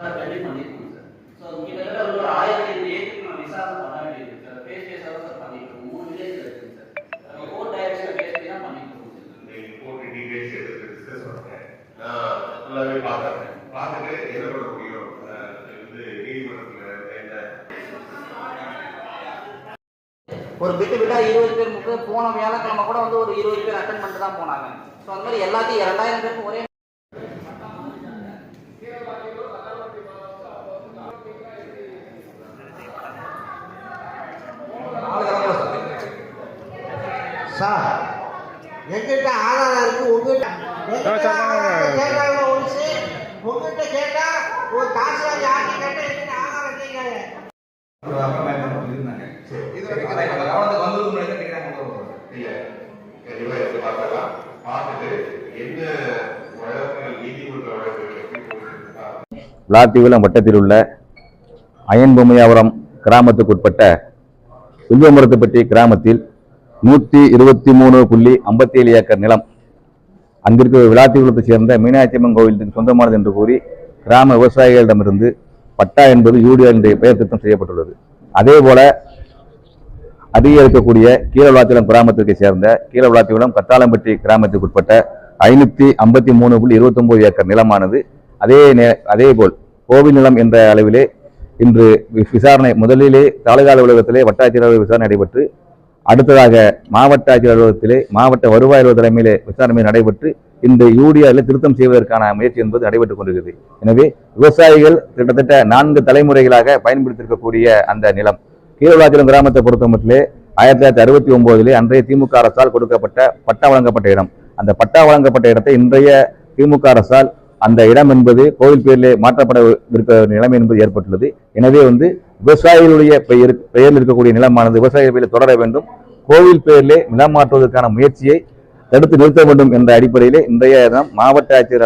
Sir ready பண்ணிருக்கோம் sir. So கிட்டத்தட்ட ஒரு ஆயிரத்தி ஐநூறு ஏக்கருக்கு நம்ம விசாரணை பண்ண வேண்டியது சார் ஃபேஸ் ஃபேஸாக தான் சார் பண்ணிட்டு இருக்கோம். மூணு வில்லேஜ் இருக்குங்க சார். நம்ம கோர்ட் டைரக்ஷன் பேஸ் பண்ணி தான் பண்ணிட்டு இருக்கோம் சார். நீங்க போட்டு டீடைல்ஸ் எடுத்து டிஸ்கஸ் பண்ணுங்க. நான் ஃபுல்லாவே பார்த்துறேன் பார்த்துட்டு என்ன பண்ண முடியும்? அஹ் இது வந்து நீதிமன்றத்தில் என்ன? ஒரு பிட்டு பிட்டா இருபது பேர் முக்கு போன வியாழக்கிழமை கூட வந்து ஒரு இருபது பேர் அட்டன் பண்ணிட்டு தான் போனாங்க. ஸோ அந்த மாதிரி எல்லாத்தையும் ரெண்டாயிரம் பேருக்கு ஒரே சார். எங்கிட்ட ஆதாரம் இருக்கு உங்ககிட்ட ஒழிச்சு உங்ககிட்ட கேட்டா ஒரு தாசில்தார் யார்கிட்ட கேட்டா எங்கிட்ட ஆதாரம் விளாத்திகுளம் வட்டத்தில் உள்ள அயன் பொம்மையாவரம் கிராமத்துக்குட்பட்ட வில்வமரத்துப்பட்டி கிராமத்தில் நூற்றி இருபத்தி மூணு புள்ளி ஐம்பத்தி ஏழு ஏக்கர் நிலம். அங்கிருக்க விளாத்திகுளத்தை சேர்ந்த மீனாட்சி அம்மன் கோவிலுக்கு சொந்தமானது என்று கூறி கிராம விவசாயிகளிடமிருந்து பட்டா என்பது யூடியா என்று பெயர் திருத்தம் செய்யப்பட்டுள்ளது. அதே போல அருகே இருக்கக்கூடிய கீழவிளாத்திகுளம் கிராமத்திற்கு சேர்ந்த கீழவிளாத்திகுளம் கத்தாளம்பட்டி கிராமத்துக்குட்பட்ட ஐநூத்தி ஐம்பத்தி மூணு புள்ளி இருபத்தொன்பது ஏக்கர் நிலமானது. அதே நே- அதே போல் கோவில் நிலம் என்ற அளவிலே இன்று விசாரணை முதலிலே தாலுகா அலுவலகத்திலே வட்டாட்சியர் விசாரணை நடைபெற்று அடுத்ததாக மாவட்ட ஆட்சியர் அலுவலகத்திலே மாவட்ட வருவாய் அலுவலர் தலைமையிலே விசாரணை நடைபெற்று இந்த யூடியாவில் திருத்தம் செய்வதற்கான முயற்சி என்பது நடைபெற்றுக் கொண்டிருக்கிறது. எனவே விவசாயிகள் கிட்டத்தட்ட நான்கு தலைமுறைகளாக பயன்படுத்தியிருக்கக்கூடிய அந்த நிலம். கீழவாச்சலம் கிராமத்தை பொறுத்த மட்டிலே ஆயிரத்தி தொள்ளாயிரத்தி அறுபத்தி ஒன்பதிலே அன்றைய திமுக அரசால் கொடுக்கப்பட்ட பட்டா வழங்கப்பட்ட இடம். அந்த பட்டா வழங்கப்பட்ட இடத்தை இன்றைய திமுக அரசால் அந்த இடம் என்பது கோவில் பேரிலே மாற்றப்பட இருக்க நிலைமை என்பது ஏற்பட்டுள்ளது. எனவே வந்து விவசாயிகளுடைய பெயர் பெயரில் இருக்கக்கூடிய நிலமானது விவசாய பெயரில் தொடர வேண்டும். கோவில் பெயரிலே நிலம் மாற்றுவதற்கான முயற்சியை தடுத்து நிறுத்த வேண்டும் என்ற அடிப்படையிலே இன்றைய தினம் மாவட்ட ஆட்சியர்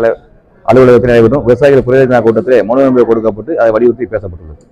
அலுவலகத்தில் நடைபெறும் விவசாயிகள் குறைதீர் கூட்டத்திலே மனு கொடுக்கப்பட்டு அதை வலியுறுத்தி பேசப்பட்டுள்ளது.